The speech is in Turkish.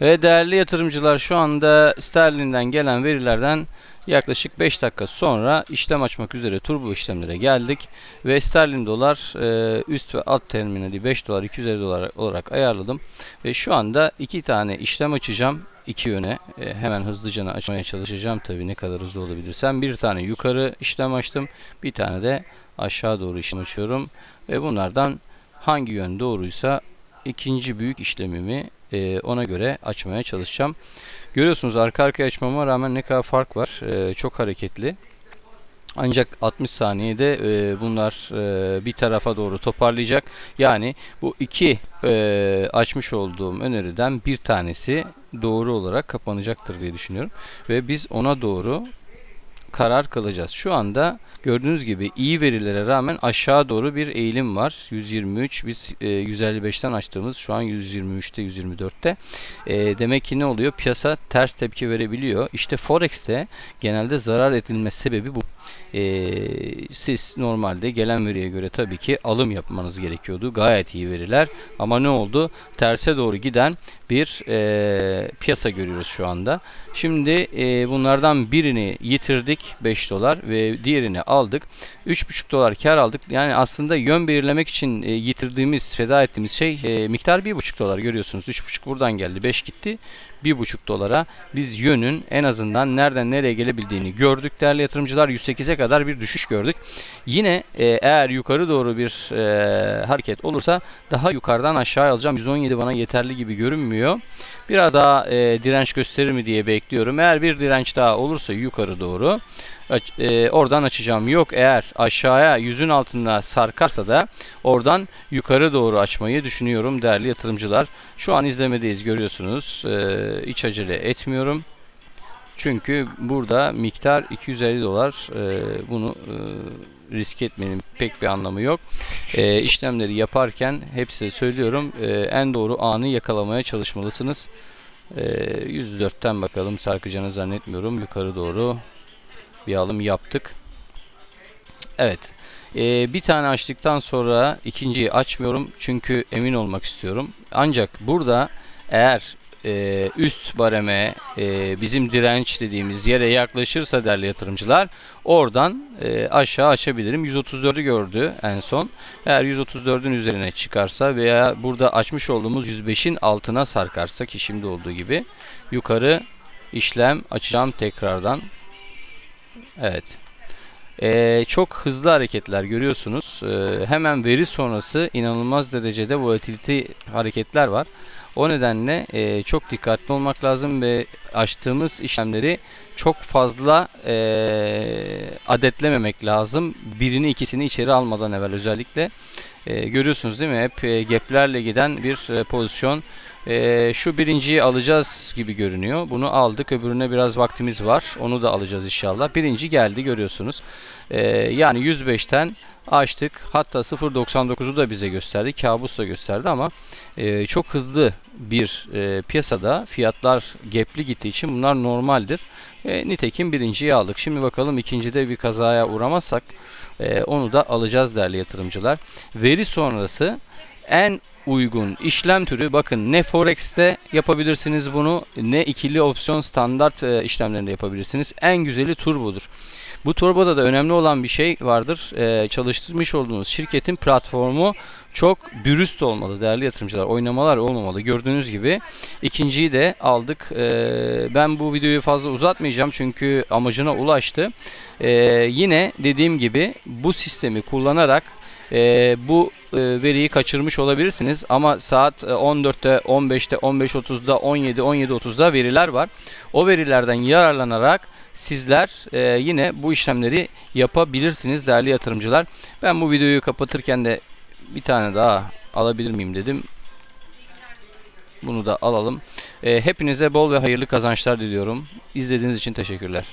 Ve değerli yatırımcılar şu anda sterlinden gelen verilerden yaklaşık 5 dakika sonra işlem açmak üzere turbo işlemlere geldik. Ve sterlin dolar e, üst ve alt terminali 5 dolar 250 dolar olarak ayarladım. Ve şu anda iki tane işlem açacağım. iki yöne E, hemen hızlıca açmaya çalışacağım tabii ne kadar hızlı olabilirsem. Bir tane yukarı işlem açtım. Bir tane de aşağı doğru işlem açıyorum. Ve bunlardan hangi yön doğruysa ikinci büyük işlemimi e, ona göre açmaya çalışacağım. Görüyorsunuz arka arkaya açmama rağmen ne kadar fark var. E, çok hareketli. Ancak 60 saniyede e, bunlar e, bir tarafa doğru toparlayacak. Yani bu iki e, açmış olduğum öneriden bir tanesi doğru olarak kapanacaktır diye düşünüyorum. Ve biz ona doğru karar kılacağız. Şu anda gördüğünüz gibi iyi verilere rağmen aşağı doğru bir eğilim var. 123 biz e, 155'ten açtığımız şu an 123'te 124'te. E, demek ki ne oluyor? Piyasa ters tepki verebiliyor. İşte Forex'te genelde zarar edilme sebebi bu. E, siz normalde gelen veriye göre tabii ki alım yapmanız gerekiyordu. Gayet iyi veriler. Ama ne oldu? Terse doğru giden bir e, piyasa görüyoruz şu anda. Şimdi e, bunlardan birini yitirdik 5 dolar ve diğerini aldık. 3,5 dolar kar aldık. Yani aslında yön belirlemek için e, yitirdiğimiz, feda ettiğimiz şey e, miktar 1,5 dolar görüyorsunuz. 3,5 buradan geldi, 5 gitti. 1,5 dolara biz yönün en azından nereden nereye gelebildiğini gördük değerli yatırımcılar. 108'e kadar bir düşüş gördük. Yine e, eğer yukarı doğru bir e, hareket olursa daha yukarıdan aşağı alacağım. 117 bana yeterli gibi görünmüyor. Biraz daha e, direnç gösterir mi diye bekliyorum. Eğer bir direnç daha olursa yukarı doğru aç- e, oradan açacağım. Yok eğer aşağıya yüzün altında sarkarsa da oradan yukarı doğru açmayı düşünüyorum değerli yatırımcılar. Şu an izlemedeyiz görüyorsunuz. E, hiç acele etmiyorum. Çünkü burada miktar 250 dolar. E, bunu e, risk etmenin pek bir anlamı yok. E, işlemleri yaparken hepsi söylüyorum e, en doğru anı yakalamaya çalışmalısınız. E, 104'ten bakalım sarkacağını zannetmiyorum. Yukarı doğru bir alım yaptık. Evet. E, bir tane açtıktan sonra ikinciyi açmıyorum. Çünkü emin olmak istiyorum. Ancak burada eğer e, üst bareme e, bizim direnç dediğimiz yere yaklaşırsa değerli yatırımcılar oradan e, aşağı açabilirim. 134'ü gördü en son. Eğer 134'ün üzerine çıkarsa veya burada açmış olduğumuz 105'in altına sarkarsa ki şimdi olduğu gibi yukarı işlem açacağım tekrardan. Evet. Ee, çok hızlı hareketler görüyorsunuz. Ee, hemen veri sonrası inanılmaz derecede volatility hareketler var. O nedenle e, çok dikkatli olmak lazım ve açtığımız işlemleri çok fazla e, adetlememek lazım. Birini ikisini içeri almadan evvel özellikle. E, görüyorsunuz değil mi? Hep e, gaplerle giden bir e, pozisyon. E, şu birinciyi alacağız gibi görünüyor. Bunu aldık. Öbürüne biraz vaktimiz var. Onu da alacağız inşallah. Birinci geldi görüyorsunuz. E, yani 105'ten açtık. Hatta 0.99'u da bize gösterdi. Kabus da gösterdi ama e, çok hızlı bir e, piyasada fiyatlar gapli gittiği için bunlar normaldir. E, nitekim birinciyi aldık. Şimdi bakalım ikincide bir kazaya uğramazsak e, onu da alacağız değerli yatırımcılar. Veri sonrası en uygun işlem türü bakın ne Forex'te yapabilirsiniz bunu ne ikili opsiyon standart e, işlemlerinde yapabilirsiniz. En güzeli turbodur. Bu turboda da önemli olan bir şey vardır. E, çalıştırmış olduğunuz şirketin platformu çok dürüst olmalı değerli yatırımcılar. Oynamalar olmamalı. Gördüğünüz gibi ikinciyi de aldık. E, ben bu videoyu fazla uzatmayacağım çünkü amacına ulaştı. E, yine dediğim gibi bu sistemi kullanarak e, bu e, veriyi kaçırmış olabilirsiniz ama saat e, 14'te, 15'te, 15.30'da, 17, 17.30'da veriler var. O verilerden yararlanarak sizler e, yine bu işlemleri yapabilirsiniz değerli yatırımcılar. Ben bu videoyu kapatırken de bir tane daha alabilir miyim dedim. Bunu da alalım. E, hepinize bol ve hayırlı kazançlar diliyorum. İzlediğiniz için teşekkürler.